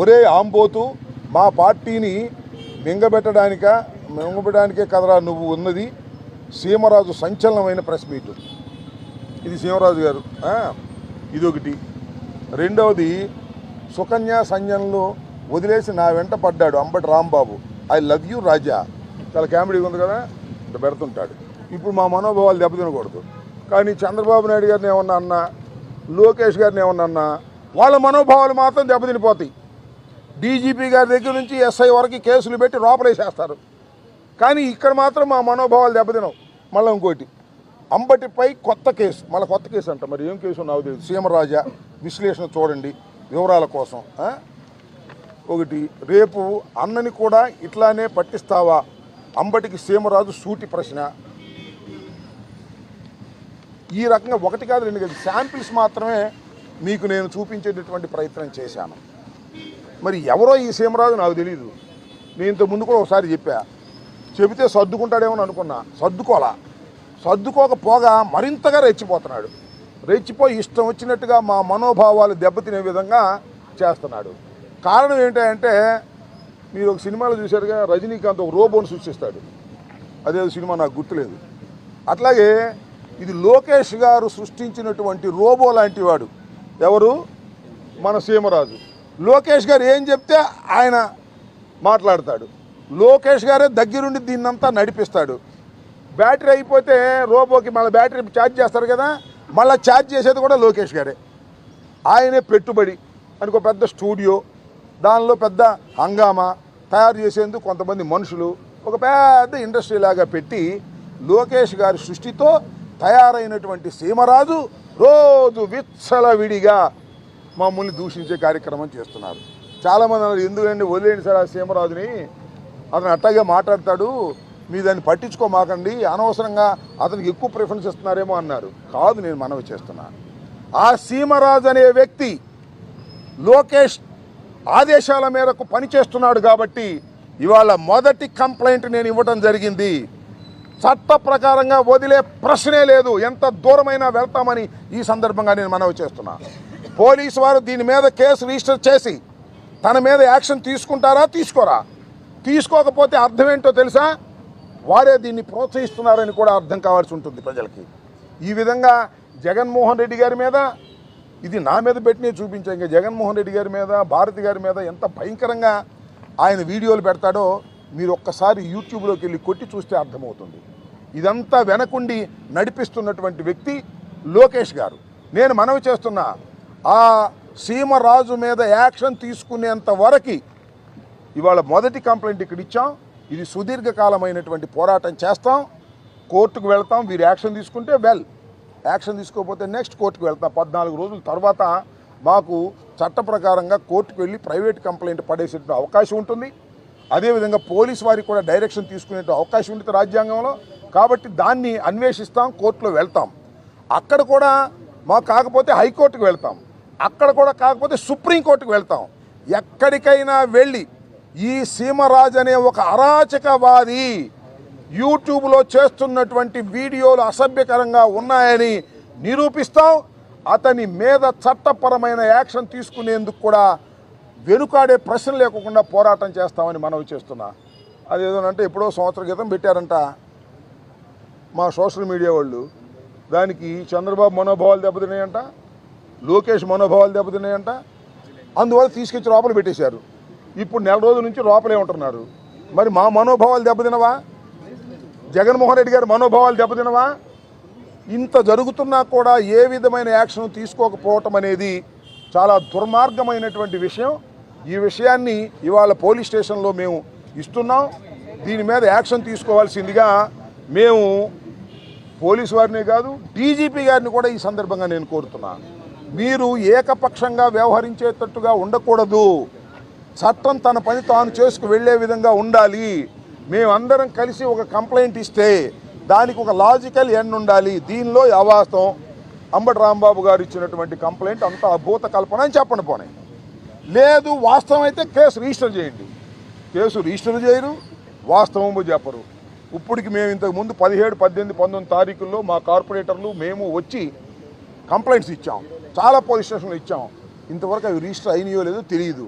ఒరే ఆంబోతు మా పార్టీని మింగబెట్టడానిక మింగబెట్టడానికే కదరా నువ్వు ఉన్నది? సీమరాజు సంచలనమైన ప్రెస్ మీట్. ఇది సీమరాజు గారు. ఇదొకటి. రెండవది సుకన్య సంజన్లో వదిలేసి నా వెంట పడ్డాడు Ambati Rambabu. I love you Raja. చాలా కామెడీగా ఉంది కదా? పెడుతుంటాడు. ఇప్పుడు మా మనోభావాలు దెబ్బతినకూడదు. కానీ చంద్రబాబు నాయుడు గారిని ఏమన్నా అన్నా లోకేష్ గారిని ఏమన్నా అన్నా వాళ్ళ మనోభావాలు మాత్రం దెబ్బతినిపోతాయి. డీజీపీ గారి దగ్గర నుంచి ఎస్ఐ వరకు కేసులు పెట్టి లోపలేసేస్తారు కానీ ఇక్కడ మాత్రం మా మనోభావాలు దెబ్బతినవు. మళ్ళీ ఇంకోటి అంబటిపై కొత్త కేసు మళ్ళీ కొత్త కేసు అంట మరి ఏం కేసు నాకు తెలియదు సీమరాజా విశ్లేషణ చూడండి వివరాల కోసం ఒకటి రేపు అన్నని కూడా ఇట్లానే పట్టిస్తావా? అంబటికి సీమరాజు సూటి ప్రశ్న. ఈ రకంగా ఒకటి కాదు రెండు కాదు శాంపిల్స్ మాత్రమే మీకు నేను చూపించేటటువంటి ప్రయత్నం చేశాను. మరి ఎవరో ఈ సీమరాజు నాకు తెలియదు నేను ఇంత ముందు కూడా ఒకసారి చెప్పా. చెబితే సర్దుకుంటాడేమో అనుకున్నా. సర్దుకోలా సర్దుకోకపోగా మరింతగా రెచ్చిపోతున్నాడు. రెచ్చిపోయి ఇష్టం వచ్చినట్టుగా మా మనోభావాలు దెబ్బతినే విధంగా చేస్తున్నాడు. కారణం ఏంటంటే మీరు ఒక సినిమాలో చూశారుగా రజనీకాంత్ ఒక రోబోని సృష్టిస్తాడు అదే సినిమా నాకు గుర్తులేదు. అట్లాగే ఇది లోకేష్ గారు సృష్టించినటువంటి రోబో లాంటి వాడు. ఎవరు? మన సీమరాజు. లోకేష్ గారు ఏం చెప్తే ఆయన మాట్లాడతాడు. లోకేష్ గారే దగ్గరుండి దీన్నంతా నడిపిస్తాడు. బ్యాటరీ అయిపోతే రోబోకి మళ్ళీ బ్యాటరీ ఛార్జ్ చేస్తారు కదా మళ్ళీ ఛార్జ్ చేసేది కూడా లోకేష్ గారే. ఆయనే పెట్టుబడి అని ఒక పెద్ద స్టూడియో దానిలో పెద్ద హంగామా తయారు చేసేందుకు కొంతమంది మనుషులు ఒక పెద్ద ఇండస్ట్రీ లాగా పెట్టి లోకేష్ గారి సృష్టితో తయారైనటువంటి సీమరాజు రోజు విచ్చలవిడిగా మమ్మల్ని దూషించే కార్యక్రమం చేస్తున్నారు. చాలామంది అన్నారు ఎందుకండి వదిలేండి సార్ ఆ సీమరాజుని? అతను అట్టాగే మాట్లాడతాడు మీ దాన్ని పట్టించుకోమాకండి అనవసరంగా అతనికి ఎక్కువ ప్రిఫరెన్స్ ఇస్తున్నారేమో అన్నారు. కాదు నేను మనవి చేస్తున్నాను ఆ సీమరాజు అనే వ్యక్తి లోకేష్ ఆదేశాల మేరకు పనిచేస్తున్నాడు కాబట్టి ఇవాళ మొదటి కంప్లైంట్ నేను ఇవ్వడం జరిగింది. చట్ట ప్రకారంగా వదిలే ప్రశ్నే లేదు. ఎంత దూరమైనా వెళ్తామని ఈ సందర్భంగా నేను మనవి చేస్తున్నాను పోలీసు వారు దీని మీద కేసు రిజిస్టర్ చేసి తన మీద యాక్షన్ తీసుకుంటారా తీసుకోరా? తీసుకోకపోతే అర్థం ఏంటో తెలుసా? వారే దీన్ని ప్రోత్సహిస్తున్నారని కూడా అర్థం కావాల్సి ఉంటుంది ప్రజలకి. ఈ విధంగా జగన్మోహన్ రెడ్డి గారి మీద ఇది నా మీద పెట్టినే చూపించా ఇంకా జగన్మోహన్ రెడ్డి గారి మీద భారతి గారి మీద ఎంత భయంకరంగా ఆయన వీడియోలు పెడతాడో మీరు ఒక్కసారి యూట్యూబ్లోకి వెళ్ళి కొట్టి చూస్తే అర్థమవుతుంది. ఇదంతా వెనకుండి నడిపిస్తున్నటువంటి వ్యక్తి లోకేష్ గారు. నేను మనవి చేస్తున్నా ఆ సీమరాజు మీద యాక్షన్ తీసుకునేంత వరకు ఇవాళ మొదటి కంప్లైంట్ ఇక్కడ ఇచ్చాం. ఇది సుదీర్ఘకాలమైనటువంటి పోరాటం చేస్తాం. కోర్టుకు వెళ్తాం. వీరు యాక్షన్ తీసుకుంటే వెల్. యాక్షన్ తీసుకోకపోతే నెక్స్ట్ కోర్టుకు వెళ్తాం. పద్నాలుగు రోజుల తర్వాత మాకు చట్ట ప్రకారంగా కోర్టుకు వెళ్ళి ప్రైవేట్ కంప్లైంట్ పడేసే అవకాశం ఉంటుంది. అదేవిధంగా పోలీస్ వారికి కూడా డైరెక్షన్ తీసుకునే అవకాశం ఉంటుంది రాజ్యాంగంలో. కాబట్టి దాన్ని అన్వేషిస్తాం కోర్టులో వెళ్తాం. అక్కడ కూడా మాకు కాకపోతే హైకోర్టుకు వెళ్తాం. అక్కడ కూడా కాకపోతే సుప్రీంకోర్టుకు వెళ్తాం. ఎక్కడికైనా వెళ్ళి ఈ సీమరాజ్ అనే ఒక అరాచకవాది యూట్యూబ్లో చేస్తున్నటువంటి వీడియోలు అసభ్యకరంగా ఉన్నాయని నిరూపిస్తాం. అతని మీద చట్టపరమైన యాక్షన్ తీసుకునేందుకు కూడా వెనుకాడే ప్రశ్న లేకుండా పోరాటం చేస్తామని మనవి చేస్తున్నా. అదేదోనంటే ఎప్పుడో సంవత్సరం క్రితం పెట్టారంట మా సోషల్ మీడియా వాళ్ళు. దానికి చంద్రబాబు మనోభావాలు దెబ్బతిన్నాయంట. లోకేష్ మనోభావాలు దెబ్బతిన్నాయంట. అందువల్ల తీసుకొచ్చి లోపల పెట్టేశారు. ఇప్పుడు నెల రోజుల నుంచి లోపలే ఉంటున్నారు. మరి మా మనోభావాలు దెబ్బతినవా? జగన్మోహన్ రెడ్డి గారి మనోభావాలు దెబ్బతినవా? ఇంత జరుగుతున్నా కూడా ఏ విధమైన యాక్షన్ తీసుకోకపోవటం అనేది చాలా దుర్మార్గమైనటువంటి విషయం. ఈ విషయాన్ని ఇవాళ పోలీస్ స్టేషన్లో మేము ఇస్తున్నాం. దీని మీద యాక్షన్ తీసుకోవాల్సిందిగా మేము పోలీసు వారినే కాదు డీజీపీ గారిని కూడా ఈ సందర్భంగా నేను కోరుతున్నాను. మీరు ఏకపక్షంగా వ్యవహరించేటట్టుగా ఉండకూడదు. చట్టం తన పని తాను చేసుకు వెళ్ళే విధంగా ఉండాలి. మేమందరం కలిసి ఒక కంప్లైంట్ ఇస్తే దానికి ఒక లాజికల్ ఎండ్ ఉండాలి. దీనిలో అవాస్తవం. అంబటి రాంబాబు గారు ఇచ్చినటువంటి కంప్లైంట్ అంత అభూత కల్పన అని చెప్పండి పోనీ. లేదు వాస్తవం అయితే కేసు రిజిస్టర్ చేయండి. కేసు రిజిస్టర్ చేయరు వాస్తవము చెప్పరు. ఇప్పటికి మేము ఇంతకుముందు పదిహేడు పద్దెనిమిది పంతొమ్మిది తారీఖుల్లో మా కార్పొరేటర్లు మేము వచ్చి కంప్లైంట్స్ ఇచ్చాం. చాలా పోలీస్ స్టేషన్లు ఇచ్చాం. ఇంతవరకు అవి రిజిస్టర్ అయినాయో లేదో తెలియదు